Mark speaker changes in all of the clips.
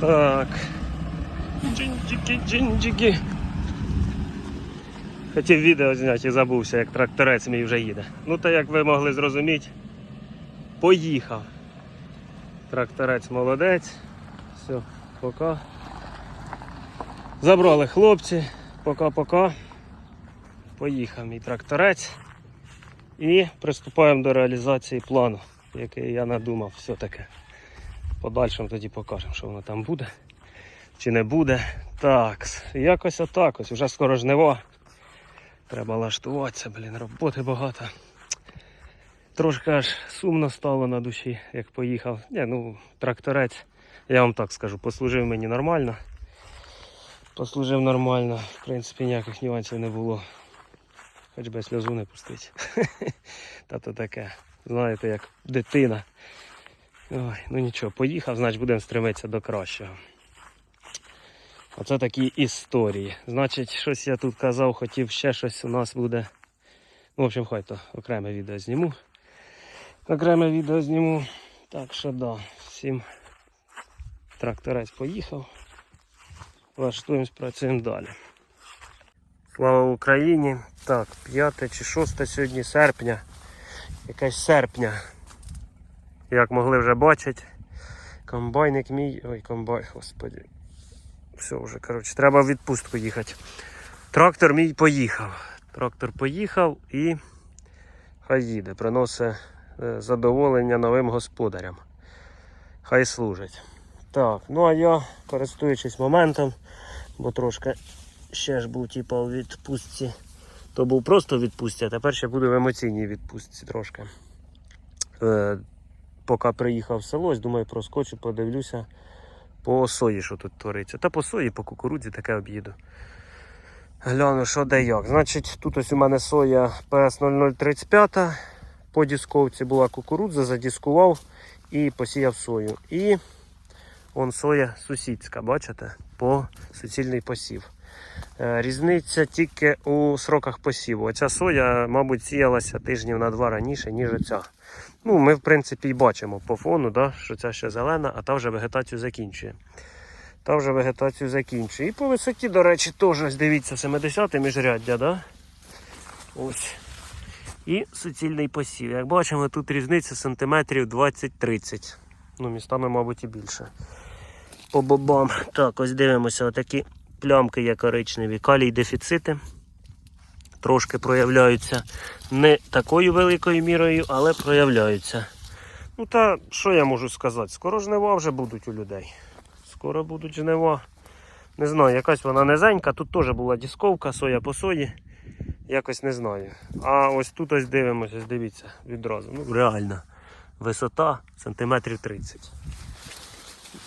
Speaker 1: Так. Джинджики, джинджики. Хотів відео зняти і забувся, як тракторець мій вже їде. Ну та як ви могли зрозуміти, поїхав. Тракторець молодець. Все, пока. Забрали хлопці. Пока-пока. Поїхав мій тракторець. І приступаємо до реалізації плану, який я надумав все-таки. Подальшим тоді покажемо, що воно там буде чи не буде. Так, якось отак ось. Уже скоро жнива. Треба лаштуватися, блін, роботи багато. Трошки аж сумно стало на душі, як поїхав. Ні, ну, тракторець, я вам так скажу, послужив мені нормально. Послужив нормально, в принципі, ніяких нюансів не було. Хоч би сльозу не пустить. Та то таке. Знаєте, як дитина. Ой, ну нічого, поїхав, значить будемо стремитися до кращого. Оце такі історії. Значить, щось я тут казав, хотів ще щось у нас буде. Ну, в общем, хай то окреме відео зніму. Окреме відео зніму. Так що да, всім тракторець поїхав. Влаштуємось, працюємо далі. Слава Україні! Так, 5 чи 6 сьогодні серпня. Якась серпня. Як могли вже бачити, комбайник мій. Ой, комбайн, господи. Все вже, коротше, треба в відпустку їхати. Трактор мій поїхав. Трактор поїхав і хай їде, приносить е, задоволення новим господарям. Хай служить. Так, ну а я, користуючись моментом, бо трошки ще ж був типу, у відпустці, то був просто в відпустці, а тепер ще буду в емоційній відпустці трошки. Поки приїхав в село, ось, думаю, проскочу, подивлюся по сої, що тут твориться. Та по сої, по кукурудзі таке об'їду. Гляну, що де як. Значить, тут ось у мене соя PS0035. По дісковці була кукурудза, задіскував і посіяв сою. І вон соя сусідська, бачите? По суцільний посів. Е, Різниця тільки у сроках посіву. Оця соя, мабуть, сіялася тижнів на два раніше, ніж оця. Ну, ми, в принципі, і бачимо по фону, да, що ця ще зелена, а та вже вегетацію закінчує. Та вже вегетацію закінчує. І по висоті, до речі, теж дивіться, 70 міжряддя, да? Ось. І суцільний посів. Як бачимо, тут різниця сантиметрів 20-30. Ну, містами, мабуть, і більше. По бобам. Так, ось дивимося, отакі плямки є коричневі. Калій дефіцити. Трошки проявляються не такою великою мірою, але проявляються. Ну та що я можу сказати? Скоро жнива вже будуть у людей. Скоро будуть жнива. Не знаю, якась вона низенька. Тут теж була дісковка, соя по сої. Якось не знаю. А ось тут ось дивимося, дивіться, відразу. Ну, реально. Висота сантиметрів 30.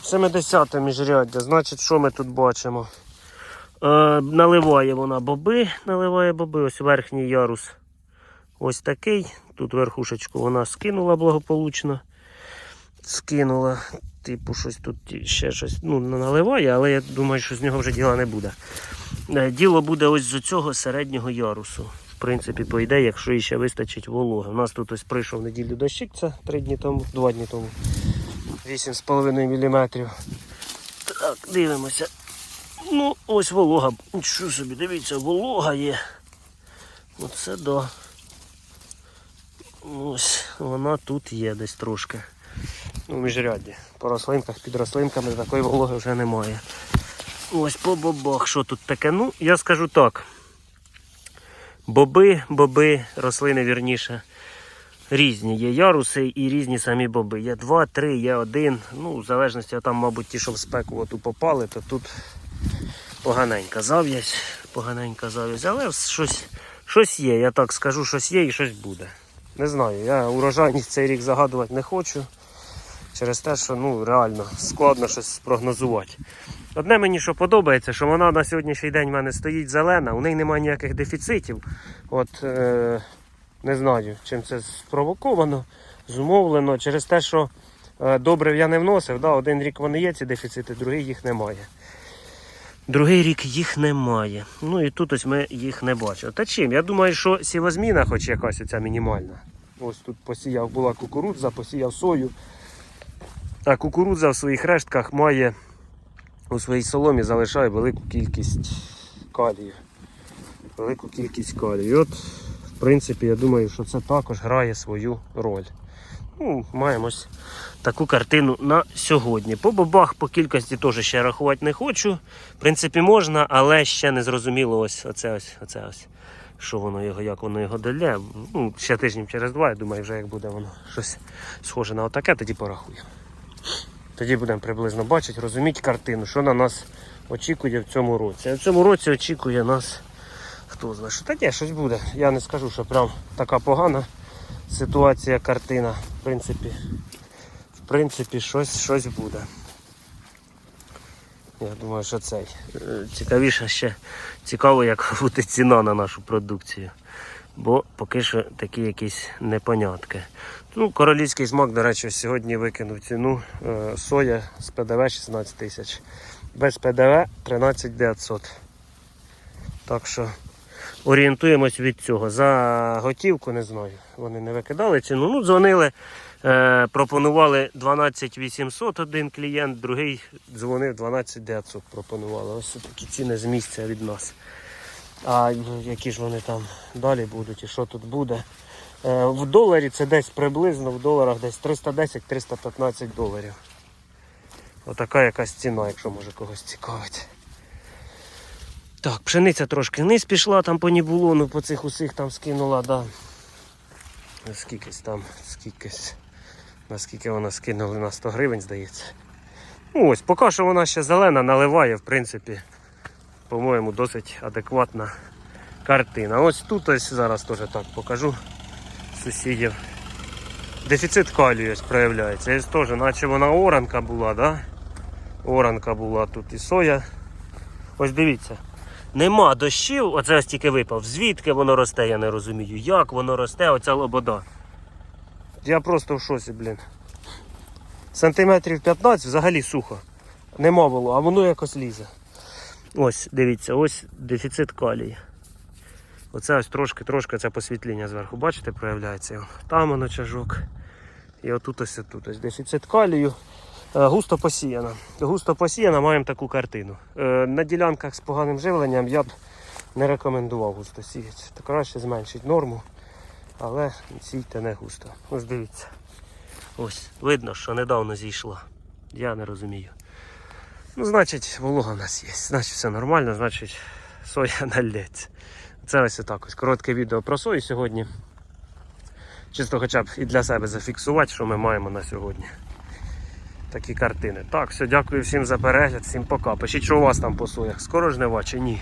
Speaker 1: 70 міжряддя. Значить, що ми тут бачимо? Е, наливає вона боби, наливає боби, ось верхній ярус ось такий. Тут верхушечку вона скинула благополучно. Скинула, типу, щось тут ще щось ну, наливає, але я думаю, що з нього вже діла не буде. Е, Діло буде ось з цього середнього ярусу. В принципі, по ідеї, якщо ще вистачить вологи. У нас тут ось прийшов неділю дощик, це 3 дні тому, 2 дні тому. 8,5 мм. Так, дивимося. Ну, ось волога. Що собі, дивіться, волога є. Оце да. Ось вона тут є десь трошки. В міжряді. По рослинках, під рослинками такої вологи вже немає. Ось по бобах, що тут таке? Ну, я скажу так. Боби, боби, рослини вірніше. Різні є яруси і різні самі боби. Є два, три, є один. Ну, в залежності, а там, мабуть, ті, що в спеку оту попали, то тут поганенька зав'язь, поганенька зав'язь, але щось, щось є, я так скажу, щось є і щось буде. Не знаю, я урожайність цей рік загадувати не хочу. Через те, що ну, реально складно щось спрогнозувати. Одне мені що подобається, що вона на сьогоднішній день в мене стоїть зелена, у неї немає ніяких дефіцитів. От е, не знаю, чим це спровоковано, зумовлено через те, що е, добрив я не вносив. Да, один рік вони є, ці дефіцити, другий їх немає. Другий рік їх немає. Ну і тут ось ми їх не бачимо. Та чим? Я думаю, що сівозміна хоч якась оця мінімальна. Ось тут посіяв була кукурудза, посіяв сою. А кукурудза в своїх рештках має у своїй соломі залишає велику кількість калію. Велику кількість калію. І от, в принципі, я думаю, що це також грає свою роль. Ну, маємо ось таку картину на сьогодні. По бобах по кількості теж ще рахувати не хочу. В принципі, можна, але ще не зрозуміло ось оце ось, оце ось. Що воно його, як воно його долє. Ну, ще тижнів через два, я думаю, вже як буде воно щось схоже на отаке, тоді порахуємо. Тоді будемо приблизно бачити, розуміти картину, що на нас очікує в цьому році. А в цьому році очікує нас, хто знає, що таке щось буде. Я не скажу, що прям така погана ситуація, картина. В принципі, в принципі, щось, щось буде. Я думаю, що цей. Е, Цікавіше ще цікаво, як буде ціна на нашу продукцію. Бо поки що такі якісь непонятки. Ну, королівський смак, до речі, сьогодні викинув ціну. Е, Соя з ПДВ 16 тисяч. Без ПДВ 13 900. Так що орієнтуємось від цього. За готівку не знаю. Вони не викидали ціну. Ну, дзвонили, е, пропонували 12 800 один клієнт, другий дзвонив 12 900 пропонували. Ось такі ціни з місця від нас. А які ж вони там далі будуть і що тут буде? Е, В доларі це десь приблизно в доларах десь 310-315 доларів. Отака якась ціна, якщо може когось цікавить. Так, пшениця трошки вниз пішла, там по нібулону, по цих усіх там скинула, да. Скількись там, скількись. Наскільки вона скинула на 100 гривень, здається. Ну ось, поки що вона ще зелена, наливає, в принципі, по-моєму, досить адекватна картина. Ось тут ось зараз теж так покажу сусідів. Дефіцит калію ось проявляється. Ось теж, наче вона оранка була, да? Оранка була тут і соя. Ось дивіться. Нема дощів, оце ось тільки випав. Звідки воно росте, я не розумію. Як воно росте, оця лобода. Я просто в шоці, блін. Сантиметрів 15 взагалі сухо. Нема було, а воно якось лізе. Ось, дивіться, ось дефіцит калію. Оце ось трошки-трошки це посвітління зверху. Бачите, проявляється. Там воно чажок. І отут ось тут ось дефіцит калію. Е, Густо посіяна. Густо посіяна, маємо таку картину. Е, На ділянках з поганим живленням я б не рекомендував густо сіяти. То краще зменшити норму, але сійте не густо. Ось дивіться. Ось, видно, що недавно зійшла. Я не розумію. Ну, значить, волога в нас є. Значить, все нормально, значить, соя нальється. Це ось отак ось коротке відео про сою сьогодні. Чисто хоча б і для себе зафіксувати, що ми маємо на сьогодні. Такі картини. Так, все, дякую всім за перегляд, всім пока. Пишіть, що у вас там по соях. Скоро жнива чи ні?